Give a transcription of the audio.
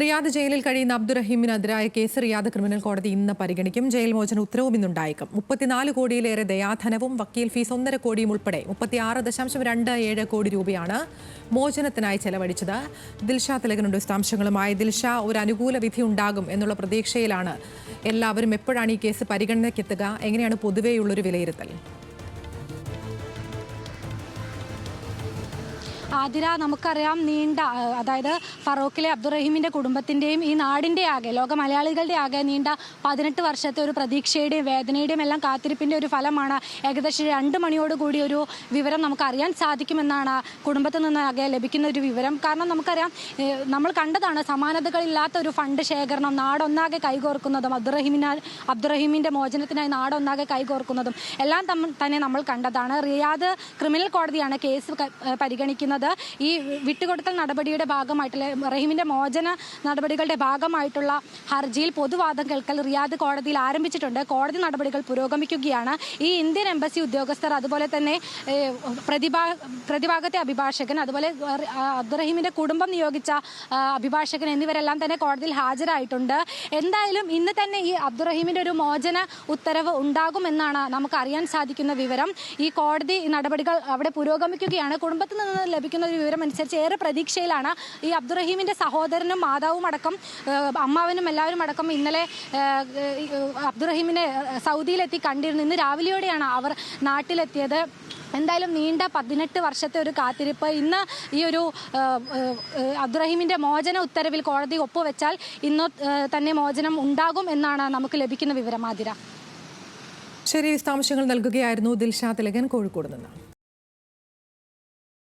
Riyadh ജയിലിൽ കഴിയുന്ന അബ്ദുറഹീമിനെതിരായ case Riyadh criminal കോടതി ഇന്ന് പരിഗണിക്കും. ജയിൽ മോചന ഉത്തരവും ഇന്നുണ്ടായേക്കും. മുപ്പത്തിനാല് കോടിയിലേറെ ദയാധനവും വക്കീൽ ഫീസ് ഒന്നര കോടിയും ഉൾപ്പെടെ മുപ്പത്തിയാറ് ദശാംശം രണ്ട് ഏഴ് കോടി രൂപയാണ് മോചനത്തിനായി ചെലവഴിച്ചത്. ദിൽഷാ തിലകനുണ്ട് വിശദാംശങ്ങളുമായി ദിൽഷ ഒരു അനുകൂല വിധി ഉണ്ടാകും എന്നുള്ള പ്രതീക്ഷയിലാണ് എല്ലാവരും. എപ്പോഴാണ് ഈ കേസ് പരിഗണനയ്ക്കെത്തുക? എങ്ങനെയാണ് പൊതുവെയുള്ളൊരു വിലയിരുത്തൽ? ആതിര നമുക്കറിയാം നീണ്ട അതായത് ഫറൂഖിലെ അബ്ദുറഹീമിന്റെ കുടുംബത്തിന്റെയും ഈ നാടിന്റെ ആകെ ലോക മലയാളികളുടെ ആകെ നീണ്ട പതിനെട്ട് വർഷത്തെ ഒരു പ്രതീക്ഷയുടെയും വേദനയുടെയും എല്ലാം കാത്തിരിപ്പിന്റെ ഒരു ഫലമാണ് ഏകദേശം രണ്ട് മണിയോടുകൂടി ഒരു വിവരം നമുക്ക് അറിയാൻ സാധിക്കുമെന്നാണ് കുടുംബത്തിൽ നിന്ന് ആകെ ലഭിക്കുന്ന ഒരു വിവരം. കാരണം നമുക്കറിയാം നമ്മൾ കണ്ടതാണ് സമാനതകളില്ലാത്ത ഒരു ഫണ്ട് ശേഖരണം നാടൊന്നാകെ കൈകോർക്കുന്നതും അബ്ദുറഹീമിന അബ്ദുറഹീമിന്റെ മോചനത്തിനായി നാടൊന്നാകെ കൈകോർക്കുന്നതും എല്ലാം തന്നെ നമ്മൾ കണ്ടതാണ്. റിയാദ് ക്രിമിനൽ കോടതിയാണ് കേസ് ക- ഏ, പരിഗണിക്കുന്നത് ഈ വിട്ടുകൊടുക്കൽ നടപടിയുടെ ഭാഗമായിട്ടുള്ള റഹീമിന്റെ മോചന നടപടികളുടെ ഭാഗമായിട്ടുള്ള ഹർജിയിൽ പൊതുവാദം കേൾക്കൽ റിയാദ് കോടതിയിൽ ആരംഭിച്ചിട്ടുണ്ട്. കോടതി നടപടികൾ പുരോഗമിക്കുകയാണ്. ഈ ഇന്ത്യൻ എംബസി ഉദ്യോഗസ്ഥർ അതുപോലെ തന്നെ പ്രതിഭാ പ്രതിഭാഗത്തെ അഭിഭാഷകൻ അതുപോലെ അബ്ദുറഹീമിന്റെ കുടുംബം നിയോഗിച്ച അഭിഭാഷകൻ എന്നിവരെല്ലാം തന്നെ കോടതിയിൽ ഹാജരായിട്ടുണ്ട്. എന്തായാലും ഇന്ന് തന്നെ ഈ അബ്ദുറഹീമിന്റെ ഒരു മോചന ഉത്തരവ് ഉണ്ടാകുമെന്നാണ് നമുക്ക് അറിയാൻ സാധിക്കുന്ന വിവരം. ഈ കോടതി നടപടികൾ അവിടെ പുരോഗമിക്കുകയാണ്. കുടുംബത്തിൽ നിന്ന് ലഭിക്കുന്ന ഒരു വിവരം അനുസരിച്ച് ഏറെ പ്രതീക്ഷയിലാണ് ഈ അബ്ദുറഹീമിന്റെ സഹോദരനും മാതാവും അടക്കം അമ്മാവനും എല്ലാവരും അടക്കം ഇന്നലെ അബ്ദുറഹീമിനെ സൗദിയിലെത്തി കണ്ടിരുന്നു. ഇന്ന് രാവിലെയോടെയാണ് അവർ നാട്ടിലെത്തിയത്. എന്തായാലും നീണ്ട പതിനെട്ട് വർഷത്തെ ഒരു കാത്തിരിപ്പ്. ഇന്ന് ഈ ഒരു അബ്ദുറഹീമിന്റെ മോചന ഉത്തരവിൽ കോടതി ഒപ്പുവെച്ചാൽ ഇന്ന് തന്നെ മോചനം ഉണ്ടാകും എന്നാണ് നമുക്ക് ലഭിക്കുന്ന വിവരം ആതിര. ശരി വിശദാംശങ്ങൾ നൽകുകയായിരുന്നു ദിൽഷാ തിലകൻ കോഴിക്കോട് നിന്ന്.